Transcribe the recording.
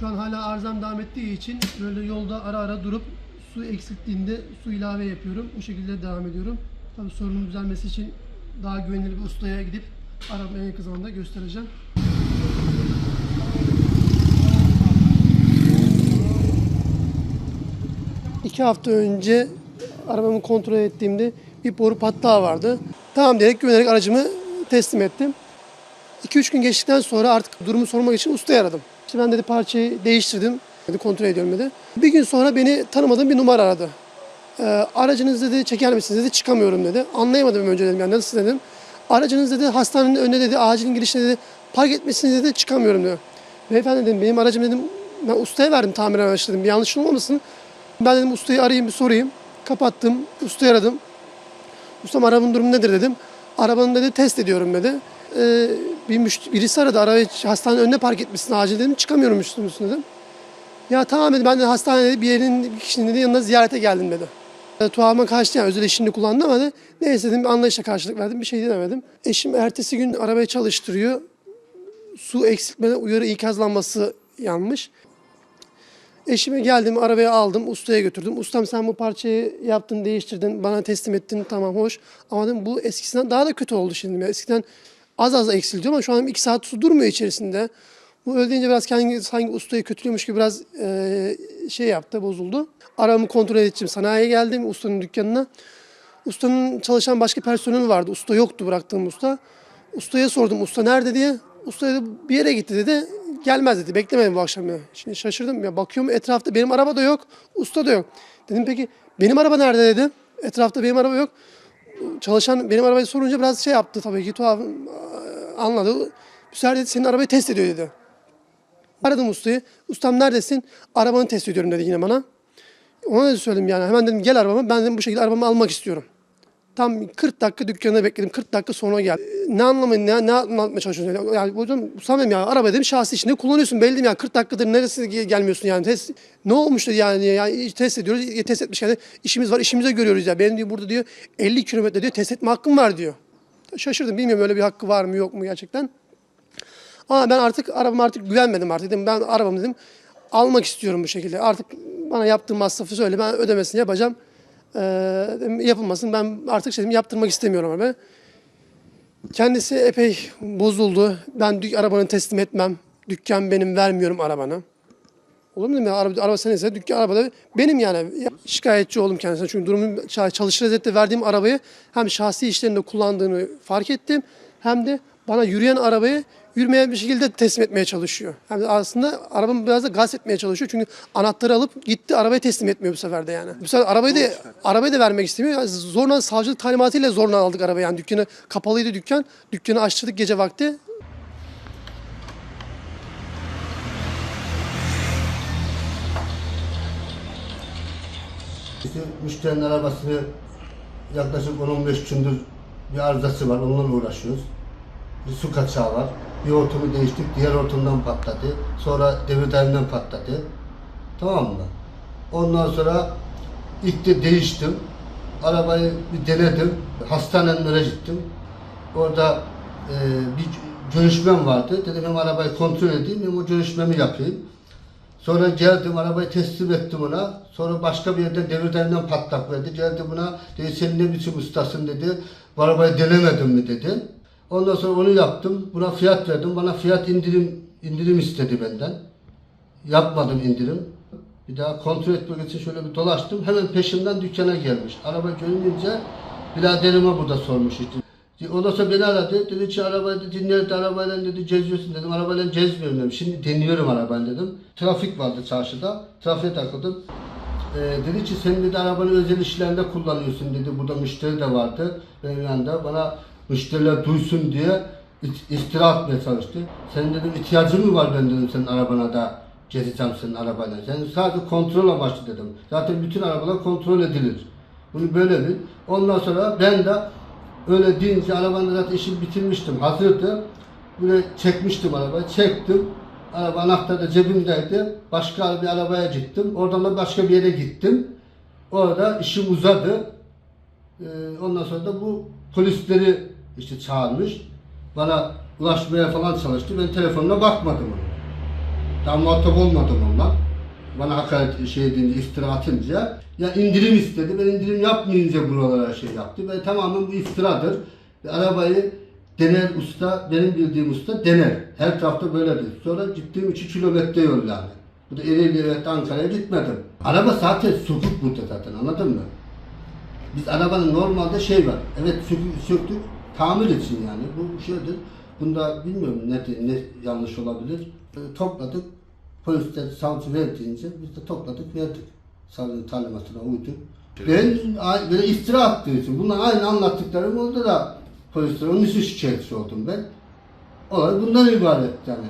Şu an hala arızam devam ettiği için böyle yolda ara ara durup su eksilttiğinde su ilave yapıyorum. Bu şekilde devam ediyorum. Tabii sorunun düzelmesi için daha güvenilir bir ustaya gidip arabayı en yakın zamanda göstereceğim. İki hafta önce arabamı kontrol ettiğimde bir boru patlağı vardı. Tamam diyerek güvenerek aracımı teslim ettim. 2-3 gün geçtikten sonra artık durumu sormak için ustayı aradım. İşte ben dedi parçayı değiştirdim. Dedi kontrol ediyorum dedi. Bir gün sonra beni tanımadığım bir numara aradı. Ee, aracınız dedi çeker misiniz dedi çıkamıyorum dedi. Anlayamadım önce dedim yani nasıl dedim. Aracınız dedi hastanenin önünde dedi acilin girişinde dedi park etmişsiniz dedi çıkamıyorum diyor. Beyefendi dedim benim aracım dedim ben ustaya verdim tamir araç dedim bir yanlışım olmasın. Ben dedim ustayı arayayım bir sorayım. Kapattım ustayı aradım. Ustam arabanın durumu nedir dedim. Arabanın dedi test ediyorum dedi. Ee, bir müşt- birisi aradı arabayı hastanenin önüne park etmişsin acil dedim. Çıkamıyorum üstüne dedim. Ya tamam dedi ben de hastanede bir yerin bir kişinin dedi, yanına ziyarete geldim dedi. E, tuhafıma kaçtı yani özel eşini kullandı ama neyse dedim anlayışla karşılık verdim bir şey demedim. Eşim ertesi gün arabayı çalıştırıyor. Su eksiltmeden uyarı ikazlanması yanmış. Eşime geldim, arabaya aldım, ustaya götürdüm. Ustam sen bu parçayı yaptın, değiştirdin, bana teslim ettin, tamam hoş. Ama dedim bu eskisinden daha da kötü oldu şimdi. Eskiden az az eksiltiyor ama şu an iki saat su durmuyor içerisinde. Bu öyle deyince biraz kendi sanki ustayı kötülüyormuş gibi biraz eee, şey yaptı, bozuldu. Arabamı kontrol edeceğim. Sanayiye geldim, ustanın dükkanına. Ustanın çalışan başka personel vardı. Usta yoktu bıraktığım usta. Ustaya sordum usta nerede diye. Usta dedi bir yere gitti dedi. Gelmez dedi. Beklemedim bu akşam. Şimdi şaşırdım ya. Bakıyorum etrafta benim araba da yok. Usta da yok. Dedim peki benim araba nerede dedi. Etrafta benim araba yok. Çalışan benim arabayı sorunca biraz şey yaptı tabii ki tuhaf anladı. Müsaade dedi senin arabayı test ediyor dedi. Aradım ustayı. Ustam neredesin? Arabanı test ediyorum dedi yine bana. Ona da söyledim yani. Hemen dedim gel arabama. Ben dedim bu şekilde arabamı almak istiyorum. Tam 40 dakika dükkanda bekledim. 40 dakika sonra geldi. Ne anlamayın ne, ne anlatmaya çalışıyorsun? Yani, yani hocam Ustam ya araba dedim şahsi içinde kullanıyorsun. Belli mi? Yani 40 dakikadır neresi ge- gelmiyorsun yani. Test, ne olmuş dedi yani, yani test ediyoruz. Test etmiş yani işimiz var işimize görüyoruz ya. Benim diyor burada diyor 50 kilometre diyor test etme hakkım var diyor. Şaşırdım bilmiyorum öyle bir hakkı var mı yok mu gerçekten. Ama ben artık arabama artık güvenmedim artık dedim. Ben arabamı dedim almak istiyorum bu şekilde. Artık bana yaptığım masrafı söyle ben ödemesini yapacağım. Ee, yapılmasın ben artık şey dedim, yaptırmak istemiyorum arabayı. Kendisi epey bozuldu. Ben arabanı teslim etmem. Dükkan benim vermiyorum arabanı. Olur mu dedim ya araba, araba senin ise dükkan arabada benim yani. Ya, Şikayetçi oldum kendisine çünkü durumu ça- çalışır ezette verdiğim arabayı hem şahsi işlerinde kullandığını fark ettim hem de bana yürüyen arabayı yürümeyen bir şekilde teslim etmeye çalışıyor. De aslında arabamı biraz da gaz etmeye çalışıyor çünkü anahtarı alıp gitti arabayı teslim etmiyor bu sefer de yani. Bu sefer arabayı da arabayı da vermek istemiyor. Yani zorla savcılık talimatıyla zorla aldık arabayı yani dükkanı kapalıydı dükkan. Dükkanı açtırdık gece vakti. İşte müşterinin arabasını yaklaşık 10-15 gündür bir arızası var, onunla uğraşıyoruz. Bir su kaçağı var. Bir hortumu değiştik, diğer hortumdan patladı. Sonra devir daiminden patladı. Tamam mı? Ondan sonra ilk de değiştim. Arabayı bir denedim. Hastanenin önüne gittim. Orada e, bir görüşmem vardı. Dedim hem arabayı kontrol edeyim hem o görüşmemi yapayım. Sonra geldim arabayı teslim ettim ona. Sonra başka bir yerden devirden patlak verdi. Geldi buna dedi sen ne biçim ustasın dedi. Bu arabayı denemedin mi dedi. Ondan sonra onu yaptım. Buna fiyat verdim. Bana fiyat indirim indirim istedi benden. Yapmadım indirim. Bir daha kontrol etmek için şöyle bir dolaştım. Hemen peşimden dükkana gelmiş. Araba görününce biraderime burada sormuş işte. Ondan sonra beni aradı. Dedi ki arabayı dedi, nerede arabayla dedi geziyorsun dedim. Arabayla gezmiyorum dedim. Şimdi deniyorum arabayla dedim. Trafik vardı çarşıda. Trafiğe takıldım. Ee, dedi ki sen dedi arabanı özel işlerinde kullanıyorsun dedi. Burada müşteri de vardı. Benim yanında bana müşteriler duysun diye iftira atmaya çalıştı. Senin dedim ihtiyacın mı var ben dedim senin arabana da gezeceğim senin arabayla. Sen sadece kontrol amaçlı dedim. Zaten bütün arabalar kontrol edilir. Bunu böyle bil. Ondan sonra ben de öyle deyince arabanın zaten işi bitirmiştim. Hazırdı. Böyle çekmiştim arabayı. Çektim. Araba anahtarı da cebimdeydi. Başka bir arabaya gittim. Oradan da başka bir yere gittim. Orada işim uzadı. Ee, ondan sonra da bu polisleri işte çağırmış. Bana ulaşmaya falan çalıştı. Ben telefonuna bakmadım. Daha muhatap olmadım onunla. Bana hakaret şey deyince, iftira atınca. Ya indirim istedi. Ben indirim yapmayınca buralara şey yaptı. Ve tamamen bu iftiradır. Ve arabayı dener usta, benim bildiğim usta dener. Her tarafta böyledir. Sonra gittiğim 2 kilometre yol yani. Bu da Ereğli evet Ankara'ya gitmedim. Araba zaten sökük burada zaten anladın mı? Biz arabanın normalde şey var. Evet sökük, söktük. Tamir için yani. Bu şeydir. Bunda bilmiyorum ne, ne yanlış olabilir. E, topladık. Polisler savcı verdiğince biz de topladık verdik. Savcının talimatına uyduk. Ben böyle iftira attığı için bunlar aynı anlattıklarım oldu da polisler onun için şikayetçi oldum ben. Olay bundan ibaret yani.